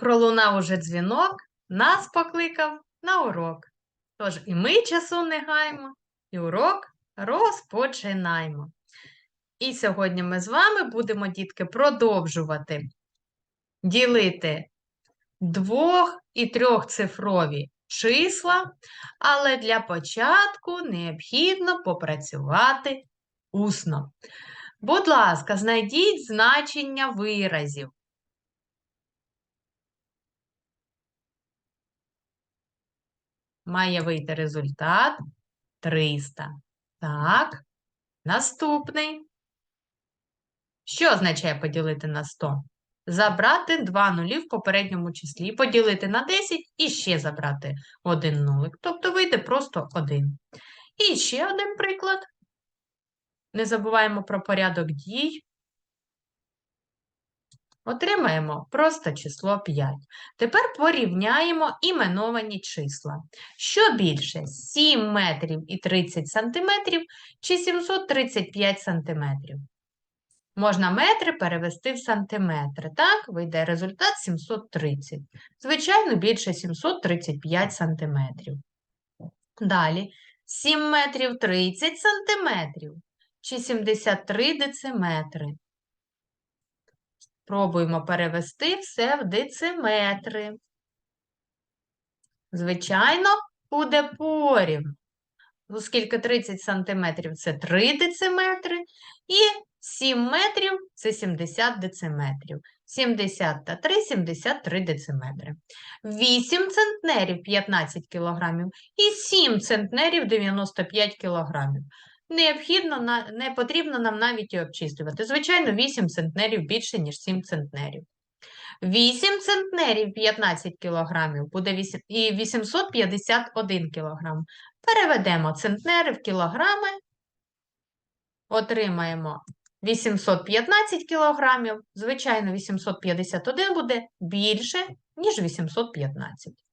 Пролунав уже дзвінок, нас покликав на урок. Тож і ми часу не гаємо, і урок розпочинаємо. І сьогодні ми з вами будемо, дітки, продовжувати ділити двох- і трьохцифрові числа, але для початку необхідно попрацювати усно. Будь ласка, знайдіть значення виразів. Має вийти результат 300. Так, наступний. Що означає поділити на 100? Забрати два нулі в попередньому числі, поділити на 10 і ще забрати один нулик. Тобто вийде просто 1. І ще один приклад. Не забуваємо про порядок дій. Отримаємо просто число 5. Тепер порівняємо іменовані числа. Що більше? 7 метрів і 30 сантиметрів чи 735 сантиметрів? Можна метри перевести в сантиметри. Так, вийде результат 730. Звичайно, більше 735 сантиметрів. Далі 7 метрів 30 сантиметрів чи 73 дециметри. Пробуємо перевести все в дециметри. Звичайно, буде порівну. Оскільки 30 сантиметрів – це 3 дециметри, і 7 метрів – це 70 дециметрів. 70 та 3 – 73 дециметри. 8 центнерів – 15 кілограмів і 7 центнерів – 95 кілограмів. Необхідно, не потрібно нам навіть і обчислювати. Звичайно, 8 центнерів більше, ніж 7 центнерів. 8 центнерів 15 кілограмів буде 8, і 851 кілограм. Переведемо центнери в кілограми, отримаємо 815 кілограмів. Звичайно, 851 буде більше, ніж 815.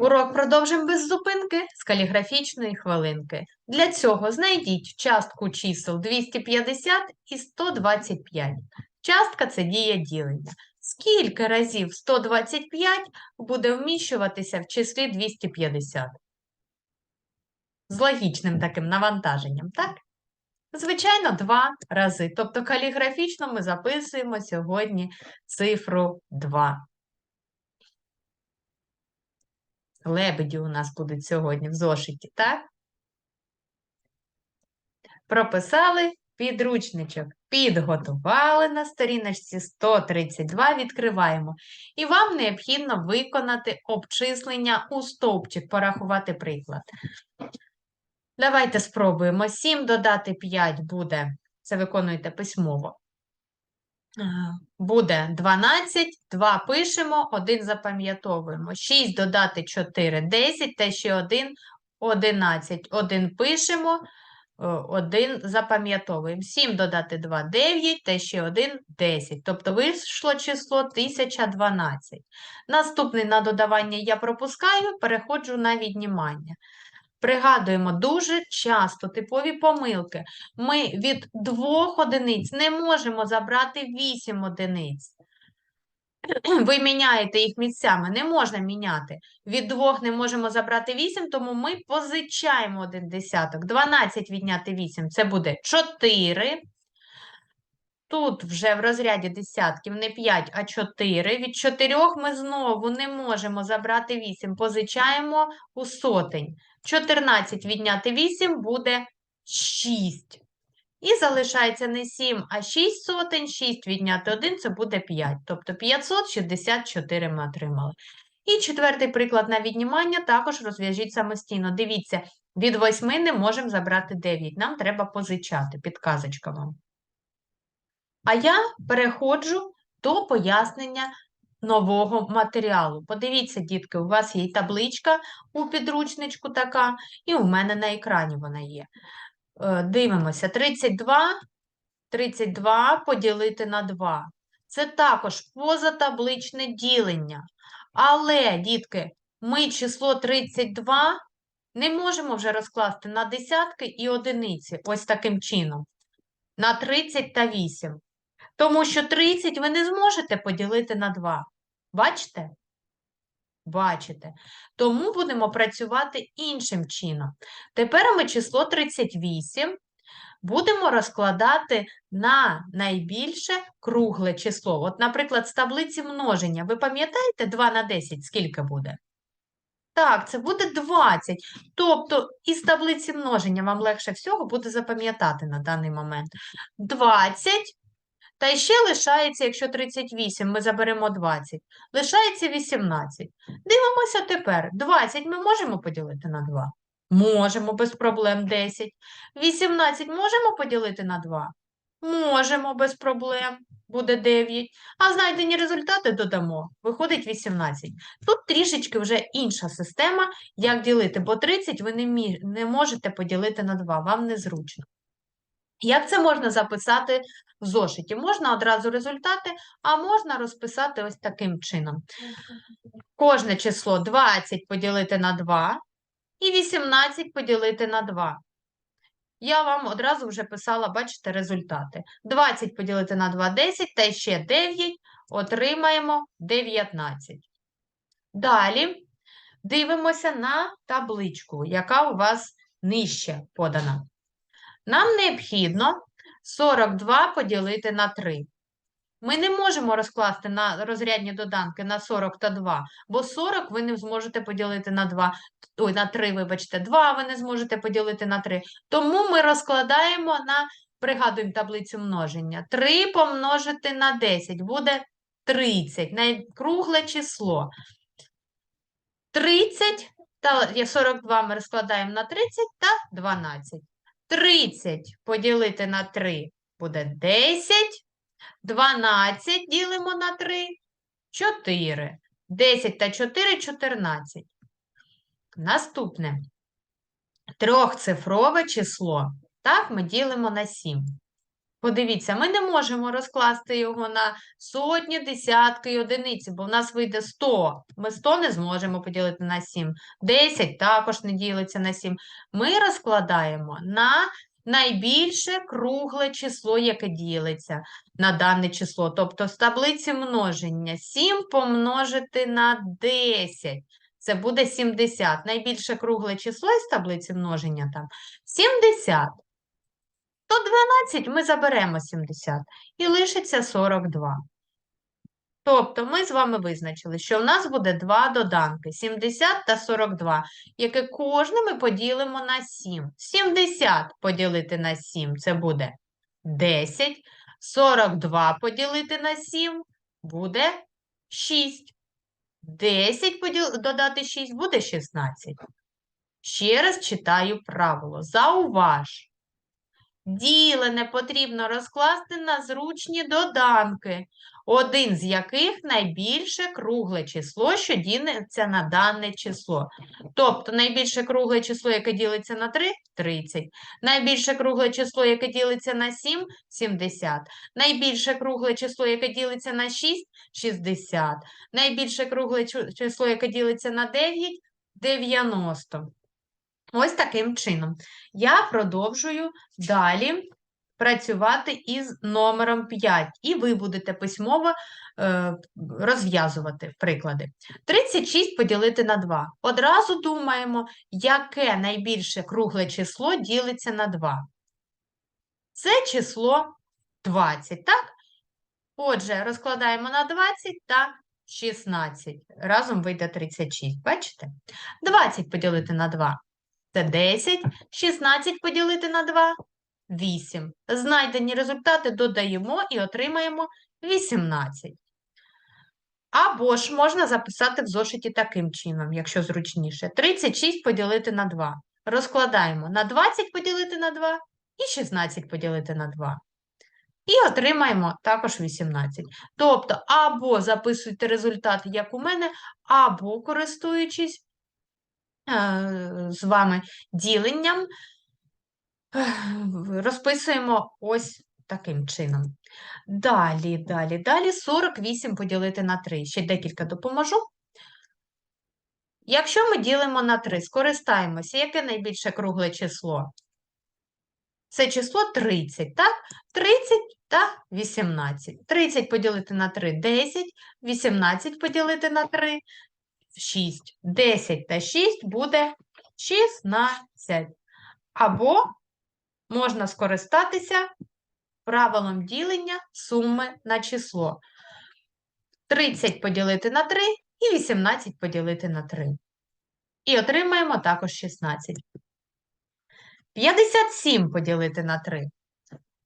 Урок продовжимо без зупинки з каліграфічної хвилинки. Для цього знайдіть частку чисел 250 і 125. Частка – це дія ділення. Скільки разів 125 буде вміщуватися в числі 250? З логічним таким навантаженням, так? Звичайно, два рази. Тобто каліграфічно ми записуємо сьогодні цифру 2. Лебеді у нас будуть сьогодні в зошиті, так? Прописали підручничок, підготували на сторіночці 132, відкриваємо. І вам необхідно виконати обчислення у стовпчик, порахувати приклад. Давайте спробуємо. 7 додати 5 буде, це виконуєте письмово. Е, Буде 12, 2 пишемо, 1 запам'ятовуємо. 6 додати 4 – 10, та ще 1 – 11. 1 пишемо, 1 запам'ятовуємо. 7 додати 2 – 9, та ще 1 – 10. Тобто вийшло число 1012. Наступний на додавання я пропускаю, переходжу на віднімання. Пригадуємо дуже часто типові помилки. Ми від двох одиниць не можемо забрати 8 одиниць. Ви міняєте їх місцями, не можна міняти. Від двох не можемо забрати 8, тому ми позичаємо один десяток. 12 відняти 8 – це буде 4. Тут вже в розряді десятків не 5, а 4. Від 4 ми знову не можемо забрати 8, позичаємо у сотень. 14 відняти 8 буде 6. І залишається не 7, а 6 сотень, 6 відняти 1 це буде 5. Тобто 564 ми отримали. І четвертий приклад на віднімання також розв'яжіть самостійно. Дивіться, від 8 не можемо забрати 9. Нам треба позичати. Підказочка вам. А я переходжу до пояснення нового матеріалу. Подивіться, дітки, у вас є табличка у підручничку така, і у мене на екрані вона є. Е, Дивимося, 32, 32 поділити на 2. Це також позатабличне ділення. Але, дітки, ми число 32 не можемо вже розкласти на десятки і одиниці, ось таким чином, на 30 та 8. Тому що 30 ви не зможете поділити на 2. Бачите? Бачите. Тому будемо працювати іншим чином. Тепер ми число 38 будемо розкладати на найбільше кругле число. От, наприклад, з таблиці множення. Ви пам'ятаєте 2 на 10 скільки буде? Так, це буде 20. Тобто із таблиці множення вам легше всього буде запам'ятати на даний момент. 20, та ще лишається, якщо 38, ми заберемо 20, лишається 18. Дивимося тепер. 20 ми можемо поділити на 2? Можемо, без проблем 10. 18 можемо поділити на 2? Можемо, без проблем. Буде 9. А знайдені результати додамо. Виходить 18. Тут трішечки вже інша система, як ділити, бо 30 ви не, не можете поділити на 2, вам незручно. Як це можна записати в зошиті? Можна одразу результати, а можна розписати ось таким чином. Кожне число 20 поділити на 2 і 18 поділити на 2. Я вам одразу вже писала, бачите, результати. 20 поділити на 2 – 10, та ще 9, отримаємо 19. Далі дивимося на табличку, яка у вас нижче подана. Нам необхідно 42 поділити на 3. Ми не можемо розкласти на розрядні доданки на 40 та 2, бо 40 ви не зможете поділити на 2, ой, на 3, вибачте, 2 ви не зможете поділити на 3. Тому ми розкладаємо на, пригадуємо таблицю множення. 3 помножити на 10 буде 30, найкругле число. 30 та 42 ми розкладаємо на 30 та 12. 30 поділити на 3 буде 10. 12 ділимо на 3 – 4. 10 та 4 – 14. Наступне. Трьохцифрове число. Так, ми ділимо на 7. Подивіться, ми не можемо розкласти його на сотні, десятки і одиниці, бо в нас вийде 100. Ми 100 не зможемо поділити на 7. 10 також не ділиться на 7. Ми розкладаємо на найбільше кругле число, яке ділиться на дане число. Тобто з таблиці множення 7 помножити на 10. Це буде 70. Найбільше кругле число із таблиці множення там 70. То 12 ми заберемо 70 і лишиться 42. Тобто ми з вами визначили, що в нас буде два доданки 70 та 42, яке кожне ми поділимо на 7. 70 поділити на 7 це буде 10. 42 поділити на 7 буде 6. 10 поділ... додати 6 буде 16. Ще раз читаю правило. Зауваж. Ділене потрібно розкласти на зручні доданки, один з яких найбільше кругле число, що ділиться на дане число. Тобто найбільше кругле число, яке ділиться на 3 – 30. Найбільше кругле число, яке ділиться на 7 – 70. Найбільше кругле число, яке ділиться на 6 – 60. Найбільше кругле число, яке ділиться на 9 – 90. Ось таким чином. Я продовжую далі працювати із номером 5, і ви будете письмово е, розв'язувати приклади. 36 поділити на 2. Одразу думаємо, яке найбільше кругле число ділиться на 2. Це число 20, так? Отже, розкладаємо на 20 та 16. Разом вийде 36, бачите? 20 поділити на 2. Це 10, 16 поділити на 2 – 8. Знайдені результати додаємо і отримаємо 18. Або ж можна записати в зошиті таким чином, якщо зручніше. 36 поділити на 2. Розкладаємо на 20 поділити на 2 і 16 поділити на 2. І отримаємо також 18. Тобто, або записуйте результат, як у мене, або користуючись з вами діленням розписуємо ось таким чином. Далі, далі, далі 48 поділити на 3. Ще декілька допоможу. Якщо ми ділимо на 3, скористаємося, яке найбільше кругле число? Це число 30, так? 30 та 18. 30 поділити на 3 – 10, 18 поділити на 3 – 6. 10 та 6 буде 16. Або можна скористатися правилом ділення суми на число. 30 поділити на 3 і 18 поділити на 3. І отримаємо також 16. 57 поділити на 3.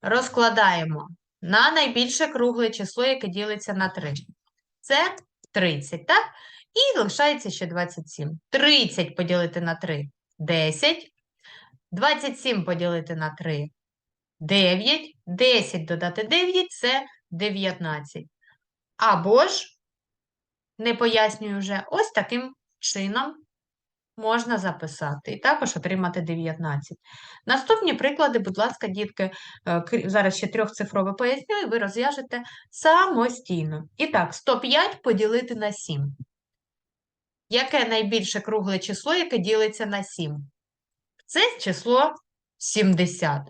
Розкладаємо на найбільше кругле число, яке ділиться на 3. Це 30, так? І лишається ще 27. 30 поділити на 3 – 10. 27 поділити на 3 – 9. 10 додати 9 – це 19. Або ж, не пояснюю вже, ось таким чином можна записати і також отримати 19. Наступні приклади, будь ласка, дітки, е, зараз ще трьохцифрове поясню, і ви розв'яжете самостійно. І так, 105 поділити на 7. Яке найбільше кругле число, яке ділиться на 7? Це число 70.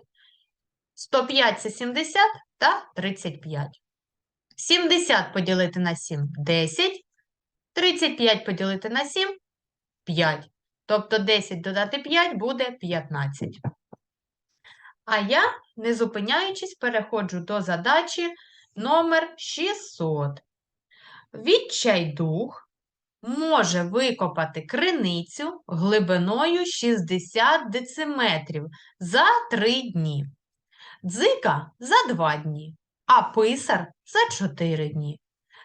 105 – це 70 та 35. 70 поділити на 7 – 10. 35 поділити на 7 – 5. Тобто 10 додати 5 буде 15. А я, не зупиняючись, переходжу до задачі номер 600. Відчайдух може викопати криницю глибиною 60 дециметрів за 3 дні. Дзика – за 2 дні, а писар – за 4 дні.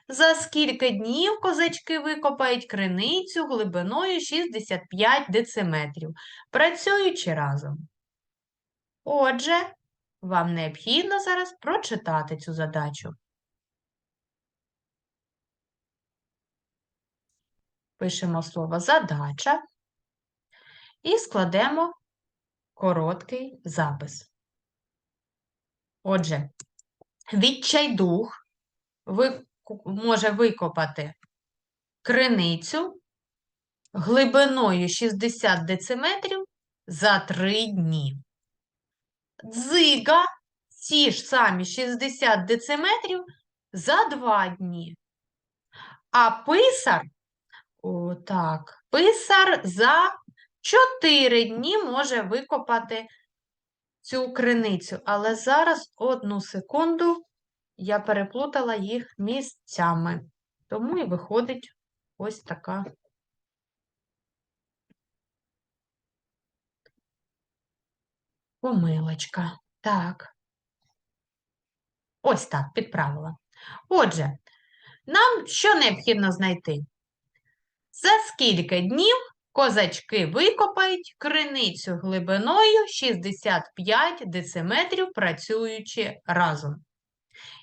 За скільки днів козачки викопають криницю глибиною 65 дециметрів, працюючи разом? Отже, вам необхідно зараз прочитати цю задачу. Пишемо слово задача і складемо короткий запис. Отже, відчайдух може викопати криницю глибиною 60 дециметрів за 3 дні. Дзига ці ж самі 60 дециметрів за 2 дні. А писар, о, так, писар за 4 дні може викопати цю криницю. Але зараз одну секунду я переплутала їх місцями. Тому і виходить ось така помилочка. Так. Ось так, підправила. Отже, нам що необхідно знайти? За скільки днів козачки викопають криницю глибиною 65 дециметрів, працюючи разом.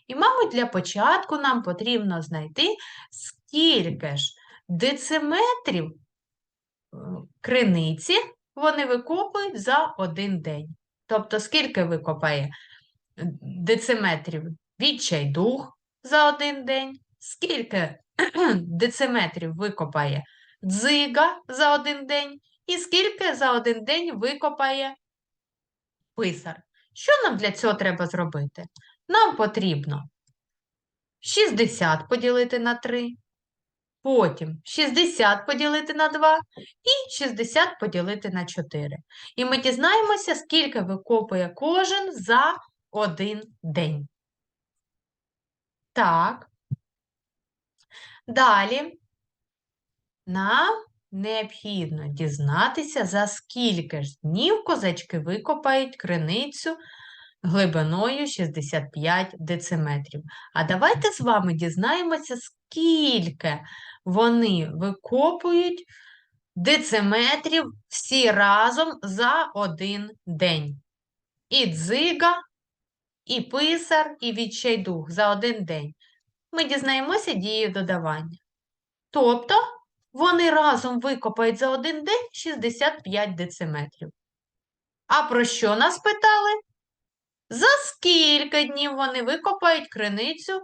І, мабуть, для початку нам потрібно знайти, скільки ж дециметрів е, криниці вони викопують за один день. Тобто, скільки викопає дециметрів відчайдух за один день, скільки дециметрів викопає дзига за один день, і скільки за один день викопає писар. Що нам для цього треба зробити? Нам потрібно 60 поділити на 3, потім 60 поділити на 2 і 60 поділити на 4. І ми дізнаємося, скільки викопує кожен за один день. Так. Далі нам необхідно дізнатися, за скільки ж днів козачки викопають криницю глибиною 65 дециметрів. А давайте з вами дізнаємося, скільки вони викопують дециметрів всі разом за один день. І дзига, і писар, і відчайдух за один день. Ми дізнаємося дією додавання. Тобто вони разом викопають за один день 65 дециметрів. А про що нас питали? За скільки днів вони викопають криницю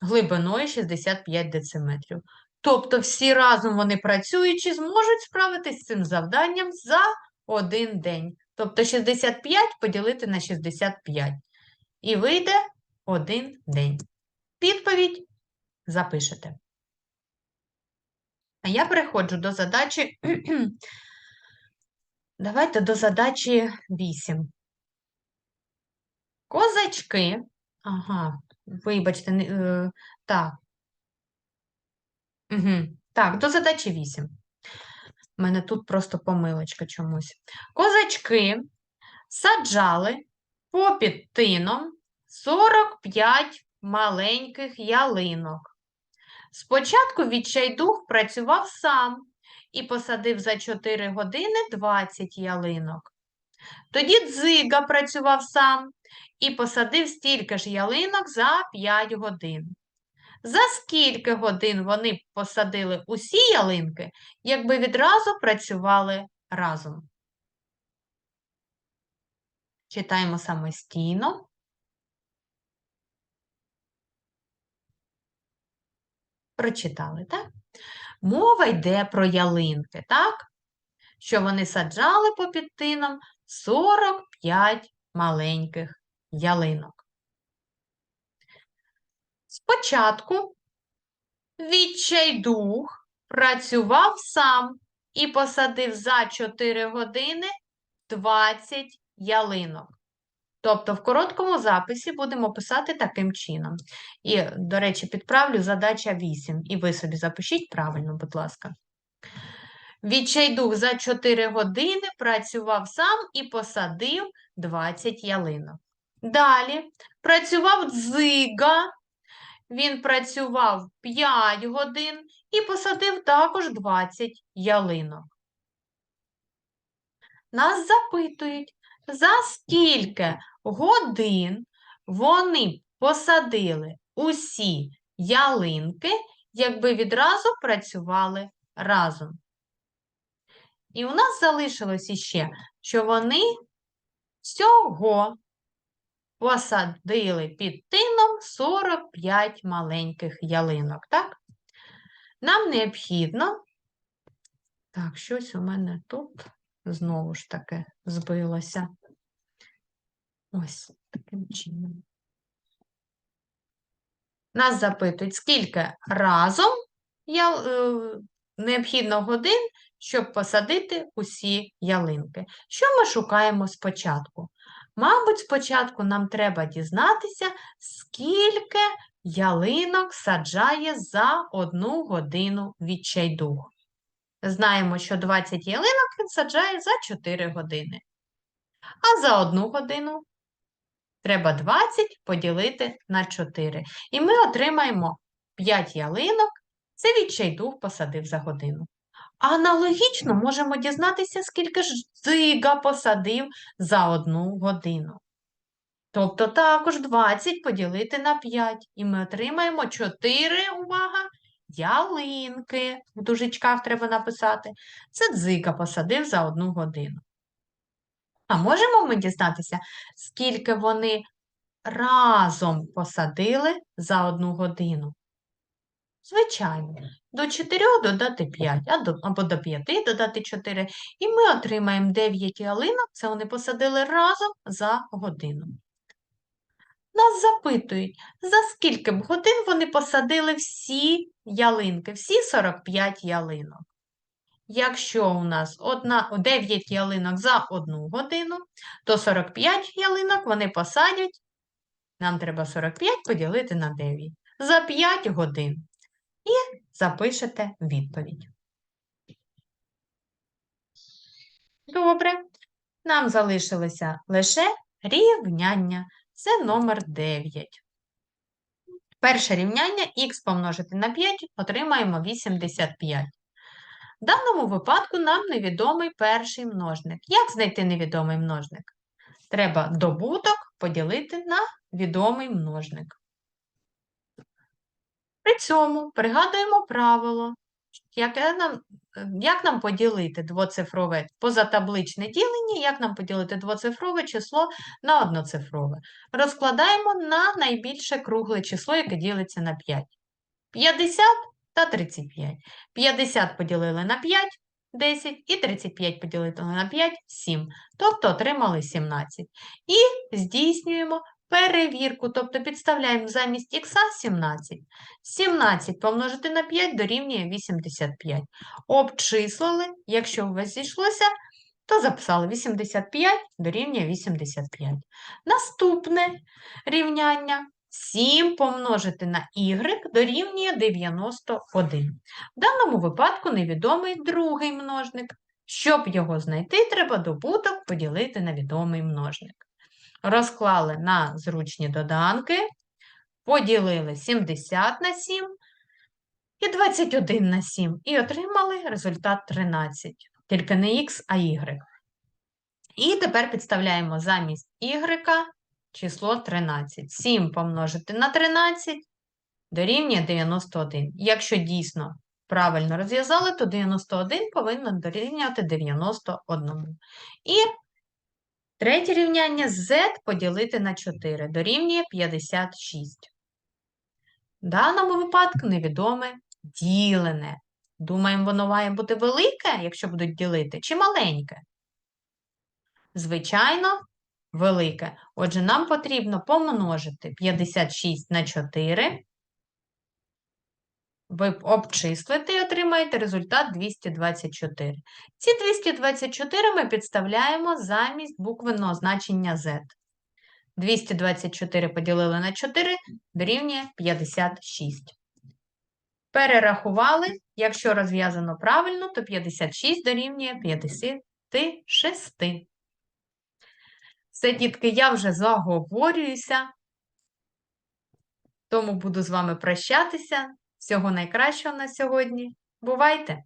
глибиною 65 дециметрів? Тобто всі разом вони працюючи зможуть справитись з цим завданням за один день. Тобто 65 поділити на 65. І вийде один день. Відповідь запишете. А я переходжу до задачі. Давайте до задачі 8. Козачки. Ага, вибачте, е, так. Угу. Так, до задачі 8. У мене тут просто помилочка чомусь. Козачки саджали попід тином 45 маленьких ялинок. Спочатку відчайдух працював сам і посадив за 4 години 20 ялинок. Тоді дзига працював сам і посадив стільки ж ялинок за 5 годин. За скільки годин вони посадили усі ялинки, якби відразу працювали разом? Читаємо самостійно. Прочитали, так? Мова йде про ялинки, так? Що вони саджали попід тином 45 маленьких ялинок. Спочатку відчайдух працював сам і посадив за 4 години 20 ялинок. Тобто в короткому записі будемо писати таким чином. І, до речі, підправлю задача 8. І ви собі запишіть правильно, будь ласка. Відчайдух за 4 години працював сам і посадив 20 ялинок. Далі працював дзига. Він працював 5 годин і посадив також 20 ялинок. Нас запитують, за скільки годин вони посадили усі ялинки, якби відразу працювали разом. І у нас залишилось іще, що вони всього посадили під тином 45 маленьких ялинок, так? Нам необхідно, так, щось у мене тут знову ж таки збилося. Ось таким чином. Нас запитують, скільки разом я, е, необхідно годин, щоб посадити усі ялинки. Що ми шукаємо спочатку? Мабуть, спочатку нам треба дізнатися, скільки ялинок саджає за одну годину відчайдух. Знаємо, що 20 ялинок він саджає за 4 години. А за одну годину треба 20 поділити на 4. І ми отримаємо 5 ялинок, це відчайдух посадив за годину. Аналогічно можемо дізнатися, скільки ж дзига посадив за одну годину. Тобто також 20 поділити на 5. І ми отримаємо 4, увага, ялинки. В дужечках треба написати. Це дзига посадив за одну годину. А можемо ми дізнатися, скільки вони разом посадили за одну годину? Звичайно, до 4 додати 5, або до 5 додати 4, і ми отримаємо 9 ялинок, це вони посадили разом за годину. Нас запитують, за скільки б годин вони посадили всі ялинки, всі 45 ялинок. Якщо у нас одна, 9 ялинок за одну годину, то 45 ялинок вони посадять, нам треба 45 поділити на 9, за 5 годин. І запишете відповідь. Добре. Нам залишилося лише рівняння. Це номер 9. Перше рівняння х помножити на 5 отримаємо 85. В даному випадку нам невідомий перший множник. Як знайти невідомий множник? Треба добуток поділити на відомий множник. При цьому пригадуємо правило, яке нам, як нам поділити двоцифрове позатабличне ділення, як нам поділити двоцифрове число на одноцифрове. Розкладаємо на найбільше кругле число, яке ділиться на 5. 50 та 35. 50 поділили на 5 – 10, і 35 поділити на 5 – 7. Тобто отримали 17. І здійснюємо перевірку, тобто підставляємо замість х 17. 17 помножити на 5 дорівнює 85. Обчислили, якщо у вас зійшлося, то записали 85 дорівнює 85. Наступне рівняння 7 помножити на y дорівнює 91. В даному випадку невідомий другий множник. Щоб його знайти, треба добуток поділити на відомий множник. Розклали на зручні доданки, поділили 70 на 7 і 21 на 7 і отримали результат 13. Тільки не х, а y. І тепер підставляємо замість y число 13. 7 помножити на 13 дорівнює 91. Якщо дійсно правильно розв'язали, то 91 повинно дорівнювати 91. І третє рівняння z поділити на 4 дорівнює 56. В даному випадку невідоме ділене. Думаємо, воно має бути велике, якщо будуть ділити, чи маленьке? Звичайно, велике. Отже, нам потрібно помножити 56 на 4. Ви обчислите і отримаєте результат 224. Ці 224 ми підставляємо замість буквеного значення z. 224 поділили на 4 дорівнює 56. Перерахували. Якщо розв'язано правильно, то 56 дорівнює 56. Все, дітки, я вже заговорююся, тому буду з вами прощатися. Всього найкращого на сьогодні. Бувайте!